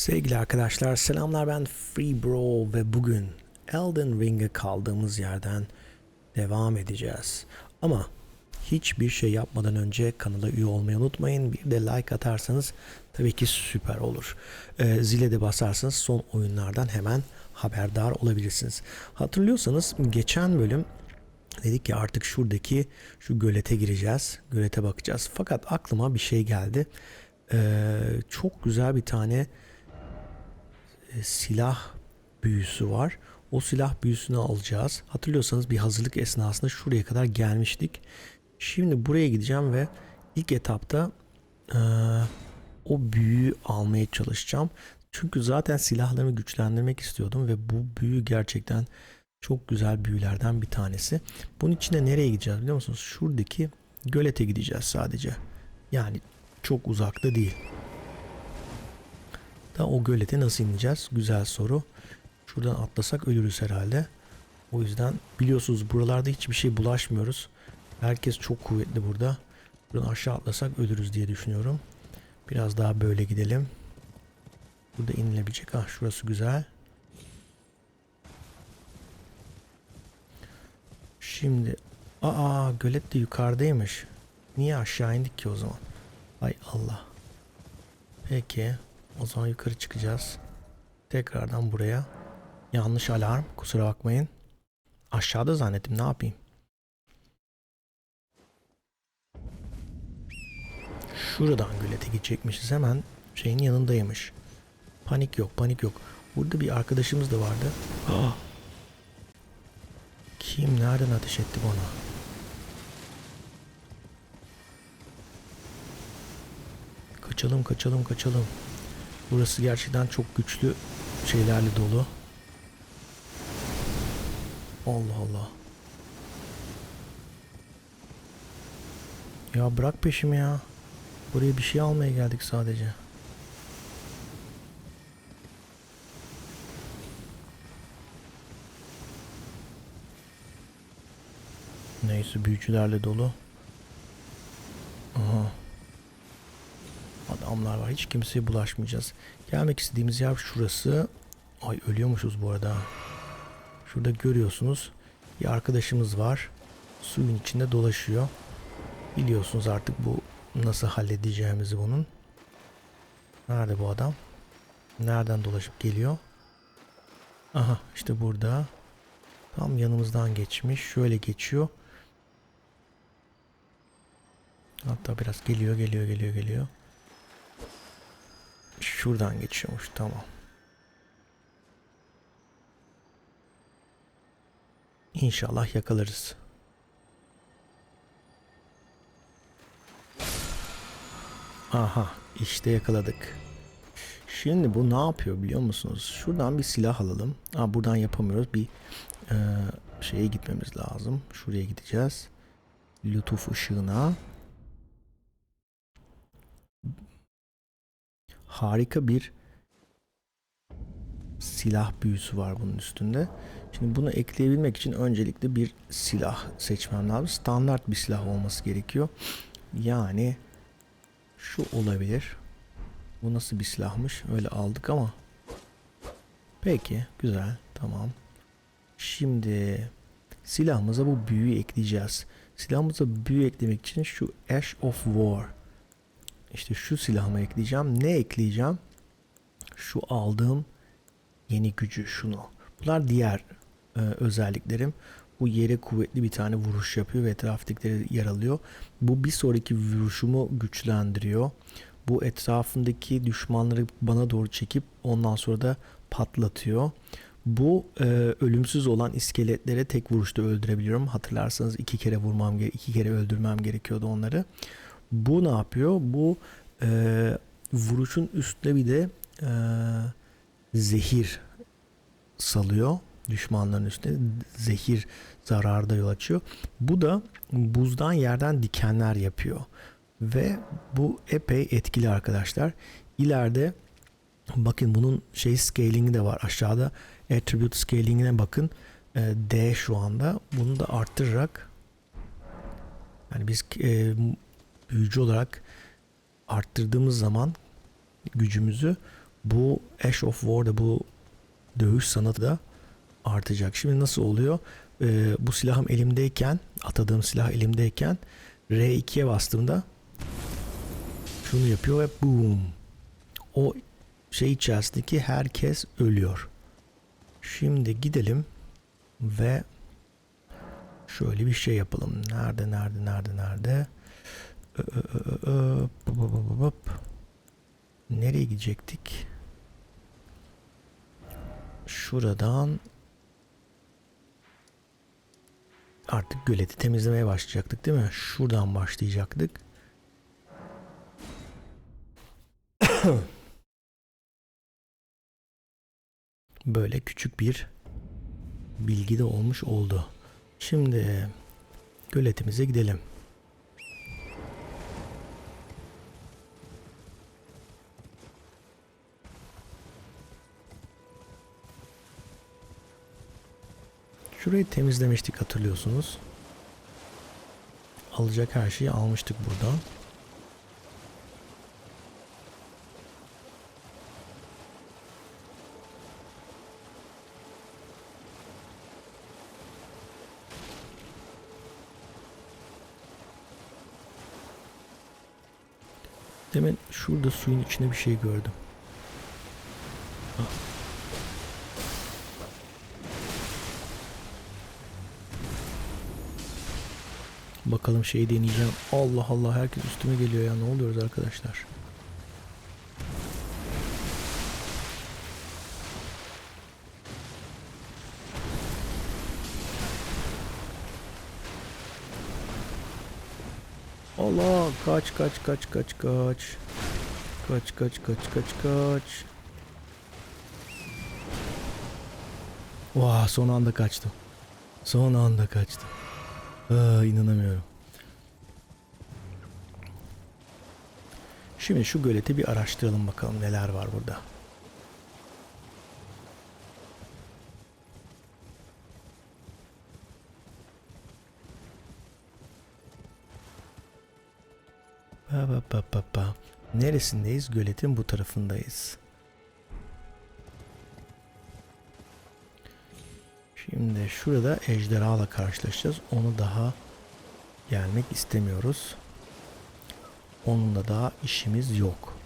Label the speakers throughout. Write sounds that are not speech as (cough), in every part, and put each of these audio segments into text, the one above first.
Speaker 1: Sevgili arkadaşlar selamlar ben Free Bro ve bugün Elden Ring'e kaldığımız yerden devam edeceğiz. Ama hiçbir şey yapmadan önce kanala üye olmayı unutmayın. Bir de like atarsanız tabii ki süper olur. Ee, zile de basarsanız son oyunlardan hemen haberdar olabilirsiniz. Hatırlıyorsanız geçen bölüm dedik ki artık şuradaki şu gölete gireceğiz. Gölete bakacağız. Fakat aklıma bir şey geldi. Ee, çok güzel bir tane silah büyüsü var. O silah büyüsünü alacağız. Hatırlıyorsanız bir hazırlık esnasında şuraya kadar gelmiştik. Şimdi buraya gideceğim ve ilk etapta e, o büyüyü almaya çalışacağım. Çünkü zaten silahlarımı güçlendirmek istiyordum ve bu büyü gerçekten çok güzel büyülerden bir tanesi. Bunun için de nereye gideceğiz biliyor musunuz? Şuradaki gölete gideceğiz sadece. Yani çok uzakta değil. Da o gölete nasıl ineceğiz? Güzel soru. Şuradan atlasak ölürüz herhalde. O yüzden biliyorsunuz buralarda hiçbir şey bulaşmıyoruz. Herkes çok kuvvetli burada. Buradan aşağı atlasak ölürüz diye düşünüyorum. Biraz daha böyle gidelim. Burada inilebilecek. Ah şurası güzel. Şimdi aa gölet de yukarıdaymış. Niye aşağı indik ki o zaman? Ay Allah. Peki. O zaman yukarı çıkacağız. Tekrardan buraya. Yanlış alarm. Kusura bakmayın. Aşağıda zannettim. Ne yapayım? Şuradan gölete gidecekmişiz. Hemen şeyin yanındaymış. Panik yok. Panik yok. Burada bir arkadaşımız da vardı. Aa! Kim nereden ateş etti bana? Kaçalım kaçalım kaçalım. Burası gerçekten çok güçlü şeylerle dolu. Allah Allah. Ya bırak peşimi ya. Buraya bir şey almaya geldik sadece. Neyse büyücülerle dolu. Adamlar var. Hiç kimseye bulaşmayacağız. Gelmek istediğimiz yer şurası. Ay ölüyormuşuz bu arada. Şurada görüyorsunuz. Bir arkadaşımız var. Suyun içinde dolaşıyor. Biliyorsunuz artık bu nasıl halledeceğimizi bunun. Nerede bu adam? Nereden dolaşıp geliyor? Aha işte burada. Tam yanımızdan geçmiş. Şöyle geçiyor. Hatta biraz geliyor geliyor geliyor geliyor. Şuradan geçiyormuş tamam. İnşallah yakalarız. Aha işte yakaladık. Şimdi bu ne yapıyor biliyor musunuz? Şuradan bir silah alalım. Aa, buradan yapamıyoruz. Bir e, şeye gitmemiz lazım. Şuraya gideceğiz. Lütuf ışığına. Harika bir silah büyüsü var bunun üstünde. Şimdi bunu ekleyebilmek için öncelikle bir silah seçmem lazım. Standart bir silah olması gerekiyor. Yani şu olabilir. Bu nasıl bir silahmış? Öyle aldık ama. Peki, güzel. Tamam. Şimdi silahımıza bu büyüyü ekleyeceğiz. Silahımıza büyü eklemek için şu Ash of War işte şu silahıma ekleyeceğim. Ne ekleyeceğim? Şu aldığım yeni gücü şunu. Bunlar diğer e, özelliklerim. Bu yere kuvvetli bir tane vuruş yapıyor ve etraftakileri yaralıyor. Bu bir sonraki vuruşumu güçlendiriyor. Bu etrafındaki düşmanları bana doğru çekip ondan sonra da patlatıyor. Bu e, ölümsüz olan iskeletlere tek vuruşta öldürebiliyorum. Hatırlarsanız iki kere vurmam, iki kere öldürmem gerekiyordu onları. Bu ne yapıyor? Bu e, vuruşun üstüne bir de e, zehir salıyor düşmanların üstüne zehir zararda yol açıyor. Bu da buzdan yerden dikenler yapıyor. Ve bu epey etkili arkadaşlar. İleride bakın bunun şey scalingi de var aşağıda attribute scalingine bakın. E, D şu anda. Bunu da arttırarak yani biz e, büyücü olarak arttırdığımız zaman gücümüzü bu Ash of War'da bu dövüş sanatı da artacak. Şimdi nasıl oluyor? Ee, bu silahım elimdeyken, atadığım silah elimdeyken R2'ye bastığımda şunu yapıyor ve boom. O şey içerisindeki herkes ölüyor. Şimdi gidelim ve şöyle bir şey yapalım. Nerede, nerede, nerede, nerede? Nereye gidecektik? Şuradan artık göleti temizlemeye başlayacaktık değil mi? Şuradan başlayacaktık. (coughs) Böyle küçük bir bilgi de olmuş oldu. Şimdi göletimize gidelim. Şurayı temizlemiştik hatırlıyorsunuz. Alacak her şeyi almıştık buradan. Demin şurada suyun içinde bir şey gördüm. Ah. Bakalım şeyi deneyeceğim. Allah Allah herkes üstüme geliyor ya. Ne oluyoruz arkadaşlar? Allah kaç kaç kaç kaç kaç. Kaç kaç kaç kaç kaç. Vah son anda kaçtım. Son anda kaçtım. Aa, inanamıyorum. Şimdi şu göleti bir araştıralım bakalım neler var burada. Ba ba ba ba ba. Neresindeyiz? Göletin bu tarafındayız. Şimdi şurada ejderhala karşılaşacağız. Onu daha gelmek istemiyoruz. Onunla daha işimiz yok.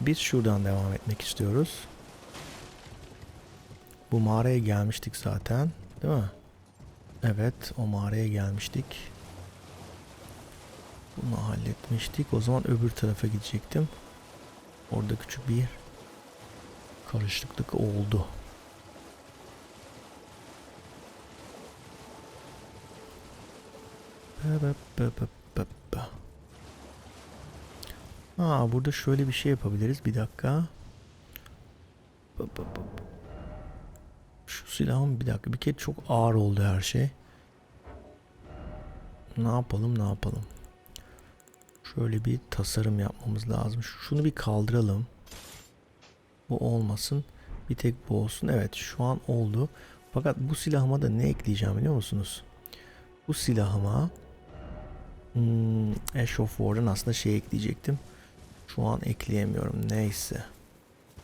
Speaker 1: Biz şuradan devam etmek istiyoruz. Bu mağaraya gelmiştik zaten. Değil mi? Evet o mağaraya gelmiştik. Bunu halletmiştik. O zaman öbür tarafa gidecektim. Orada küçük bir karışıklık oldu. Aa, burada şöyle bir şey yapabiliriz. Bir dakika. Şu silahım bir dakika. Bir kere çok ağır oldu her şey. Ne yapalım ne yapalım. Şöyle bir tasarım yapmamız lazım. Şunu bir kaldıralım. Bu olmasın. Bir tek bu olsun. Evet şu an oldu. Fakat bu silahıma da ne ekleyeceğim biliyor musunuz? Bu silahıma hmm, Ash of War'dan aslında şey ekleyecektim. Şu an ekleyemiyorum. Neyse.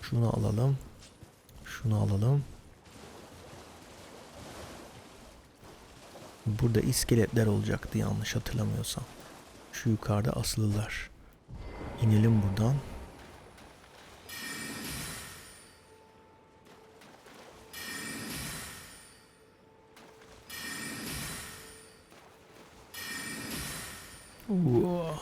Speaker 1: Şunu alalım. Şunu alalım. Burada iskeletler olacaktı yanlış hatırlamıyorsam. Şu yukarıda asılılar. İnelim buradan. Uaa.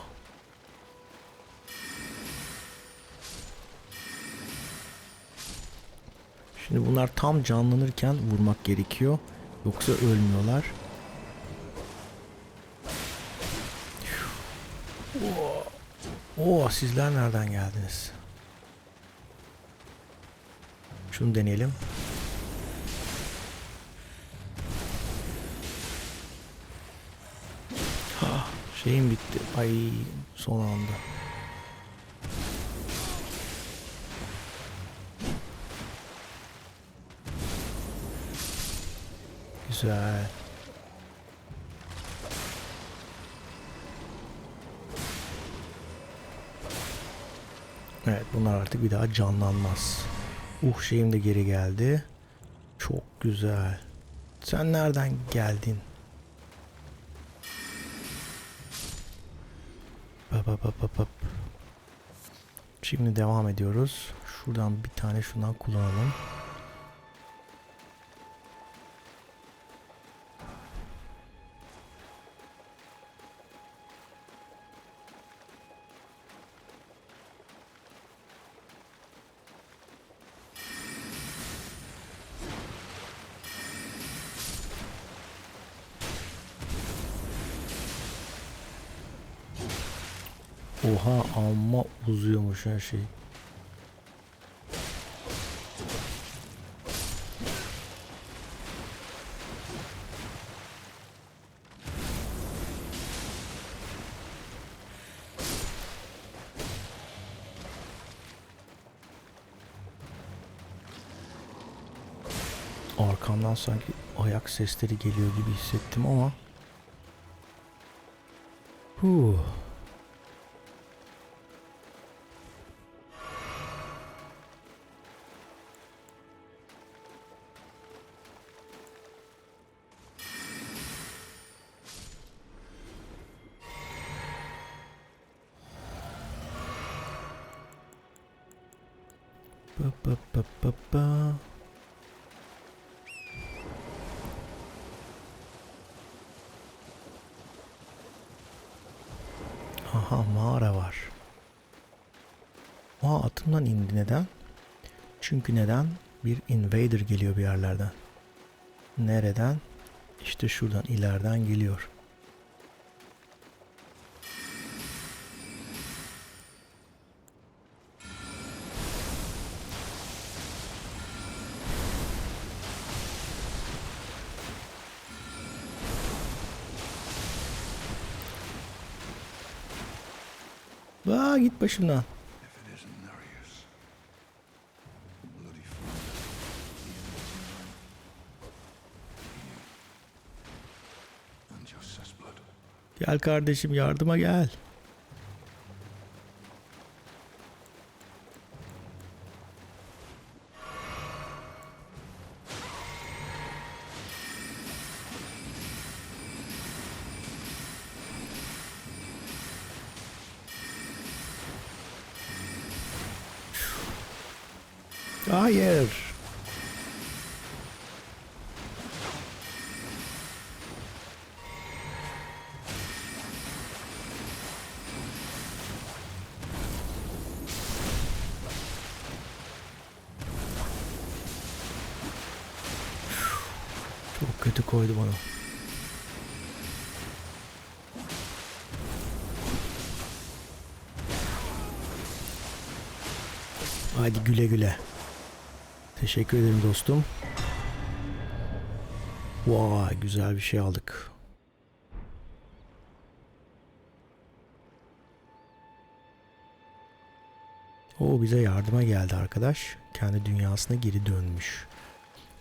Speaker 1: Şimdi bunlar tam canlanırken vurmak gerekiyor. Yoksa ölmüyorlar. Oo, sizler nereden geldiniz? Şunu deneyelim. Ha, şeyim bitti. Ay son anda. Güzel. Evet bunlar artık bir daha canlanmaz. Uh şeyim de geri geldi. Çok güzel. Sen nereden geldin? Bap bap bap bap bap. Şimdi devam ediyoruz. Şuradan bir tane şundan kullanalım. Uzuyormuş her şey. Arkamdan sanki ayak sesleri geliyor gibi hissettim ama. Huh. Atımdan indi neden? Çünkü neden? Bir invader geliyor bir yerlerden. Nereden? İşte şuradan ileriden geliyor. Aa git başımdan. Gel kardeşim yardıma gel. Kötü koydu bana. Hadi güle güle. Teşekkür ederim dostum. Vay güzel bir şey aldık. O bize yardıma geldi arkadaş. Kendi dünyasına geri dönmüş.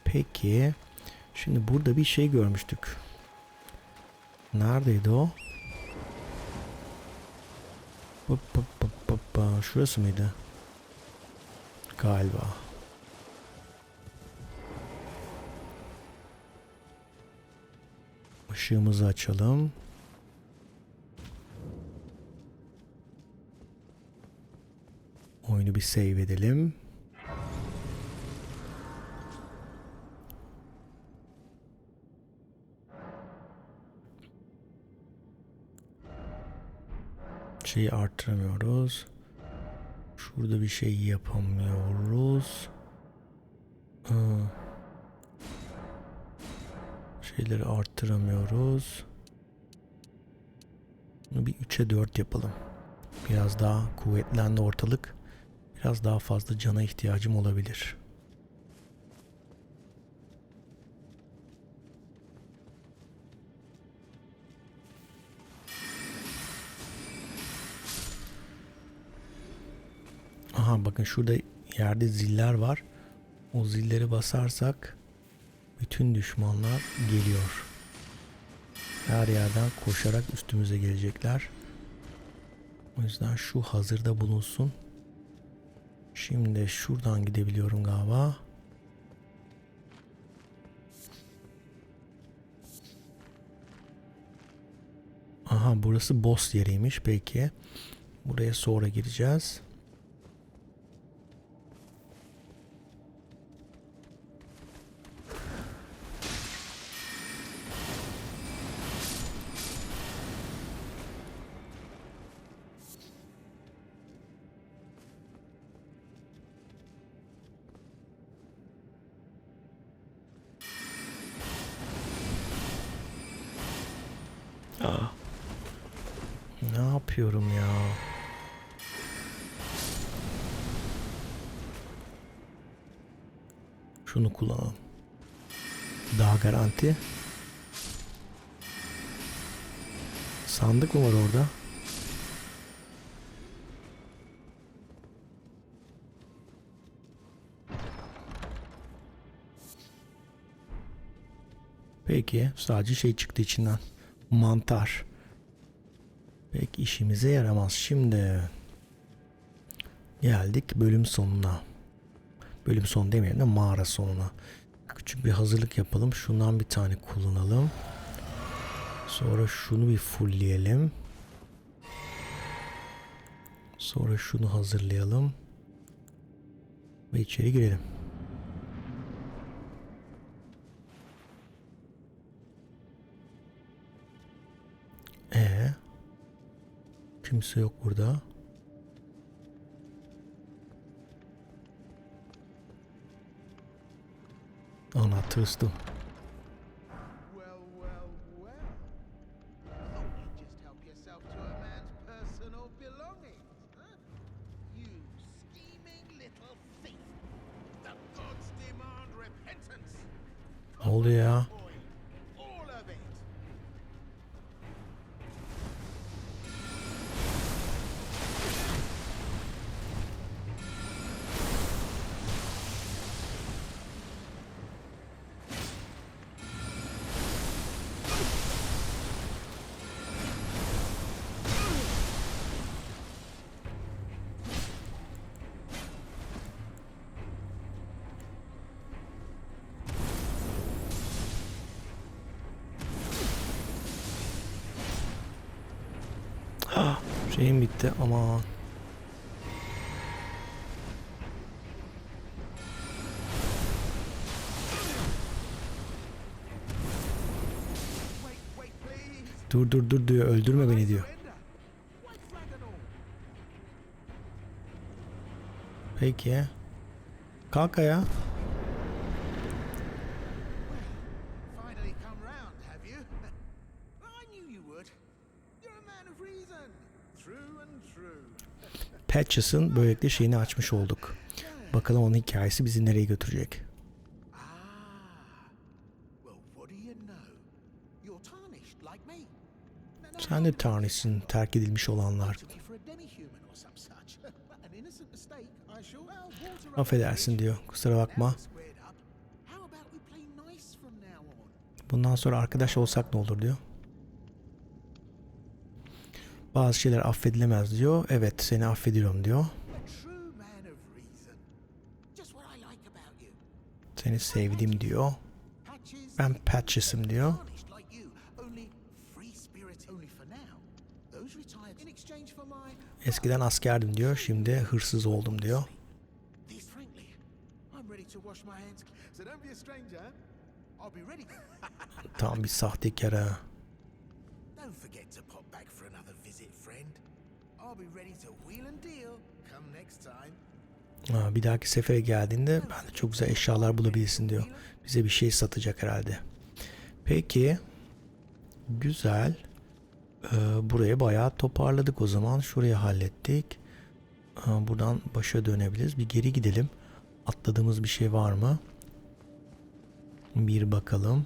Speaker 1: Peki. Şimdi burada bir şey görmüştük. Neredeydi o? Bap, bap, bap, bap, bap. Şurası mıydı? Galiba. Işığımızı açalım. Oyunu bir save edelim. Şeyi arttıramıyoruz. Şurada bir şey yapamıyoruz. Aa. Şeyleri arttıramıyoruz. Bunu bir 3'e 4 yapalım. Biraz daha kuvvetlendi ortalık. Biraz daha fazla cana ihtiyacım olabilir. Aha bakın şurada yerde ziller var. O zilleri basarsak bütün düşmanlar geliyor. Her yerden koşarak üstümüze gelecekler. O yüzden şu hazırda bulunsun. Şimdi şuradan gidebiliyorum galiba. Aha burası boss yeriymiş peki. Buraya sonra gireceğiz. Ne yapıyorum ya? Şunu kullanalım. Daha garanti. Sandık mı var orada? Peki sadece şey çıktı içinden. Mantar. Pek işimize yaramaz. Şimdi geldik bölüm sonuna. Bölüm sonu demeyelim de mağara sonuna. Küçük bir hazırlık yapalım. Şundan bir tane kullanalım. Sonra şunu bir fullleyelim. Sonra şunu hazırlayalım. Ve içeri girelim.
Speaker 2: Thief. The gods demand repentance.
Speaker 1: Ne oluyor ya? Şeyim bitti ama
Speaker 2: Wait, wait, please.
Speaker 1: dur dur dur diyor öldürme beni diyor. Peki. Kalk ayağa. Patches'ın böylelikle şeyini açmış olduk. Bakalım onun hikayesi bizi nereye götürecek. Sen de tarnişsin terk edilmiş olanlar. Affedersin diyor. Kusura bakma. Bundan sonra arkadaş olsak ne olur diyor. Bazı şeyler affedilemez diyor. Evet seni affediyorum diyor. Seni sevdim diyor. Ben Patches'im diyor. Eskiden askerdim diyor. Şimdi hırsız oldum diyor. Tam bir sahtekar ha. Ha, bir dahaki sefere geldiğinde ben de çok güzel eşyalar bulabilirsin diyor. Bize bir şey satacak herhalde. Peki. Güzel. Ee, burayı bayağı toparladık o zaman. Şurayı hallettik. Aa, buradan başa dönebiliriz. Bir geri gidelim. Atladığımız bir şey var mı? Bir bakalım.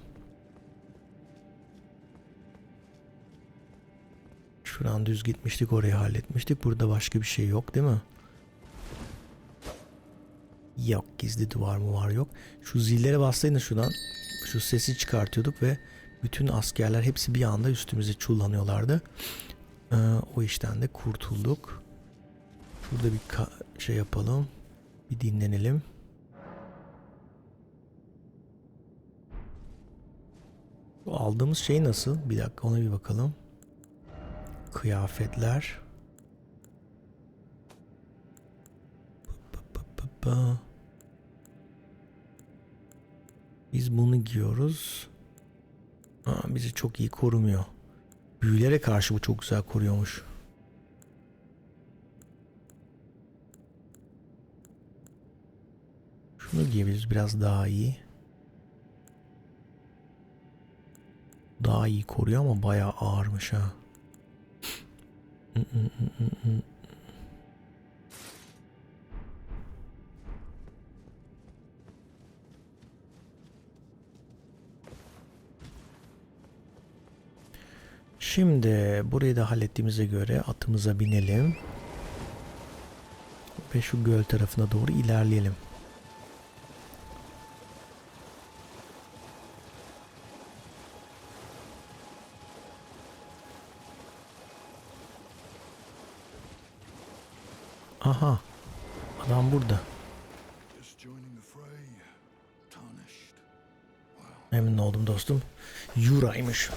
Speaker 1: Şuradan düz gitmiştik orayı halletmiştik. Burada başka bir şey yok değil mi? Yok gizli duvar mı var yok. Şu zillere bassaydın şuradan şu sesi çıkartıyorduk ve bütün askerler hepsi bir anda üstümüze çullanıyorlardı. Ee, o işten de kurtulduk. Şurada bir şey yapalım. Bir dinlenelim. Bu aldığımız şey nasıl? Bir dakika ona bir bakalım. Kıyafetler. Biz bunu giyiyoruz. Aa, bizi çok iyi korumuyor. Büyülere karşı bu çok güzel koruyormuş. Şunu giyebiliriz biraz daha iyi. Daha iyi koruyor ama bayağı ağırmış ha. Şimdi burayı da hallettiğimize göre atımıza binelim. Ve şu göl tarafına doğru ilerleyelim. Aha. Adam burada. Emin oldum dostum. Yura'ymış.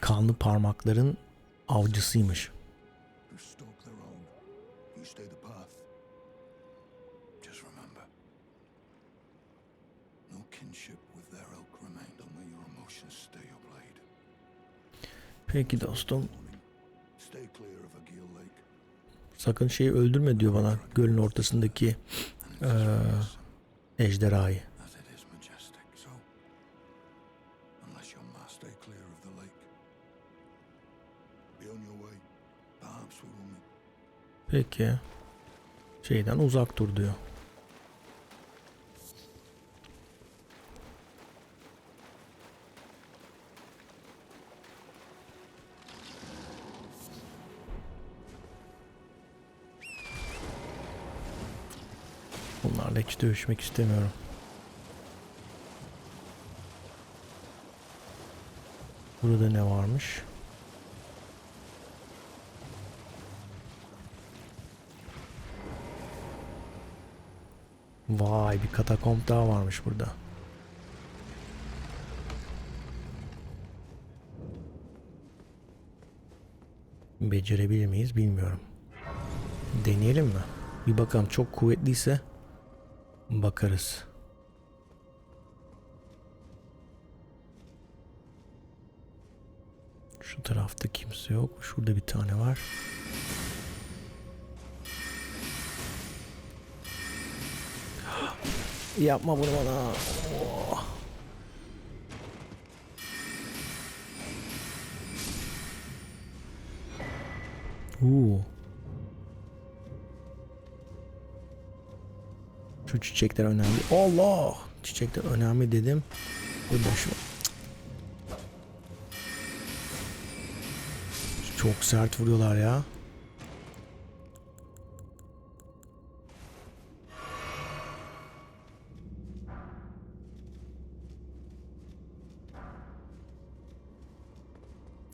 Speaker 1: Kanlı parmakların avcısıymış.
Speaker 3: who stalk
Speaker 1: Sakın şeyi öldürme diyor bana. Gölün ortasındaki
Speaker 3: as
Speaker 1: ejderhayı.
Speaker 3: as it is majestic. So,
Speaker 1: Bunlarla hiç dövüşmek istemiyorum. Burada ne varmış? Vay bir katakomb daha varmış burada. Becerebilir miyiz bilmiyorum. Deneyelim mi? Bir bakalım çok kuvvetliyse bakarız. Şu tarafta kimse yok. Şurada bir tane var. Yapma bunu bana. Oh. Oo. Şu çiçekler önemli. Allah! Çiçekler önemli dedim. Ve başıma. Çok sert vuruyorlar ya.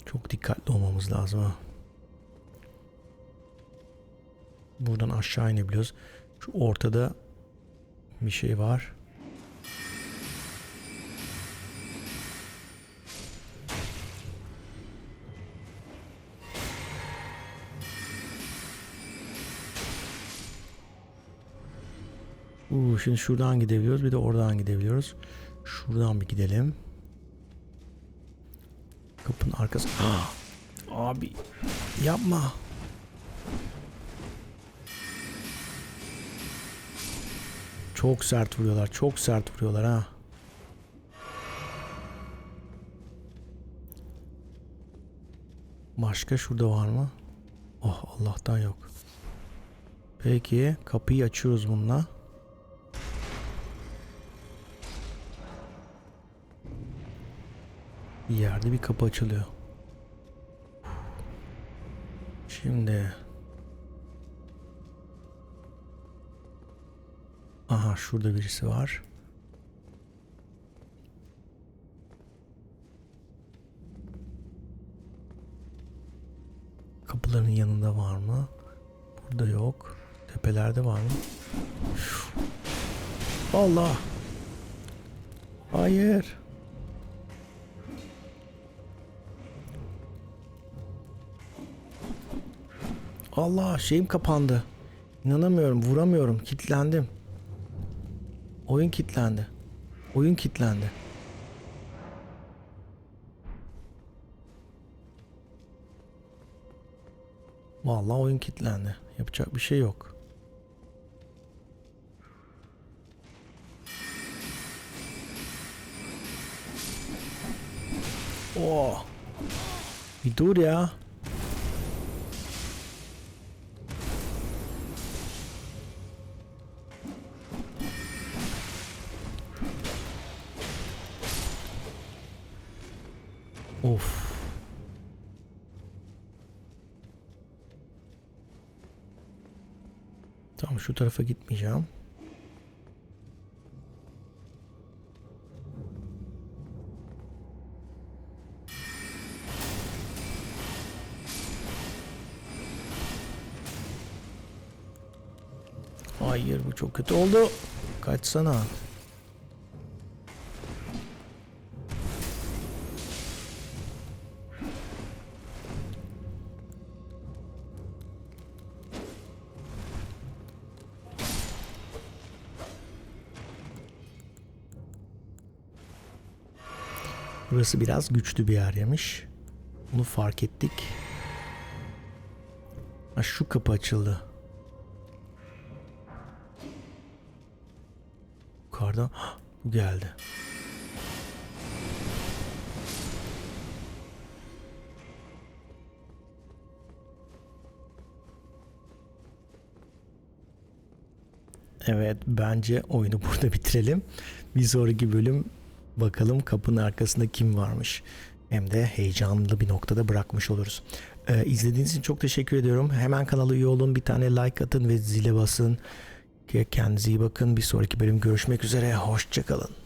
Speaker 1: Çok dikkatli olmamız lazım ha. Buradan aşağı inebiliyoruz. Şu ortada bir şey var. Uu, şimdi şuradan gidebiliyoruz bir de oradan gidebiliyoruz. Şuradan bir gidelim. Kapının arkası. Ah! (gasps) Abi yapma. Çok sert vuruyorlar. Çok sert vuruyorlar ha. Başka şurada var mı? Oh Allah'tan yok. Peki kapıyı açıyoruz bununla. Bir yerde bir kapı açılıyor. Şimdi Aha şurada birisi var. Kapıların yanında var mı? Burada yok. Tepelerde var mı? Allah. Hayır. Allah şeyim kapandı. İnanamıyorum vuramıyorum kilitlendim. Oyun kilitlendi. Oyun kilitlendi. Vallahi oyun kilitlendi. Yapacak bir şey yok. Oh. Bir dur ya. Şu tarafa gitmeyeceğim. Hayır bu çok kötü oldu. Kaçsana. Burası biraz güçlü bir yer yemiş. Bunu fark ettik. Ha, şu kapı açıldı. Yukarıdan bu geldi. Evet bence oyunu (laughs) burada bitirelim. Bir sonraki bölüm bakalım kapının arkasında kim varmış. Hem de heyecanlı bir noktada bırakmış oluruz. Ee, izlediğiniz için çok teşekkür ediyorum. Hemen kanala üye olun, bir tane like atın ve zile basın. Kendinize iyi bakın. Bir sonraki bölüm görüşmek üzere. Hoşçakalın.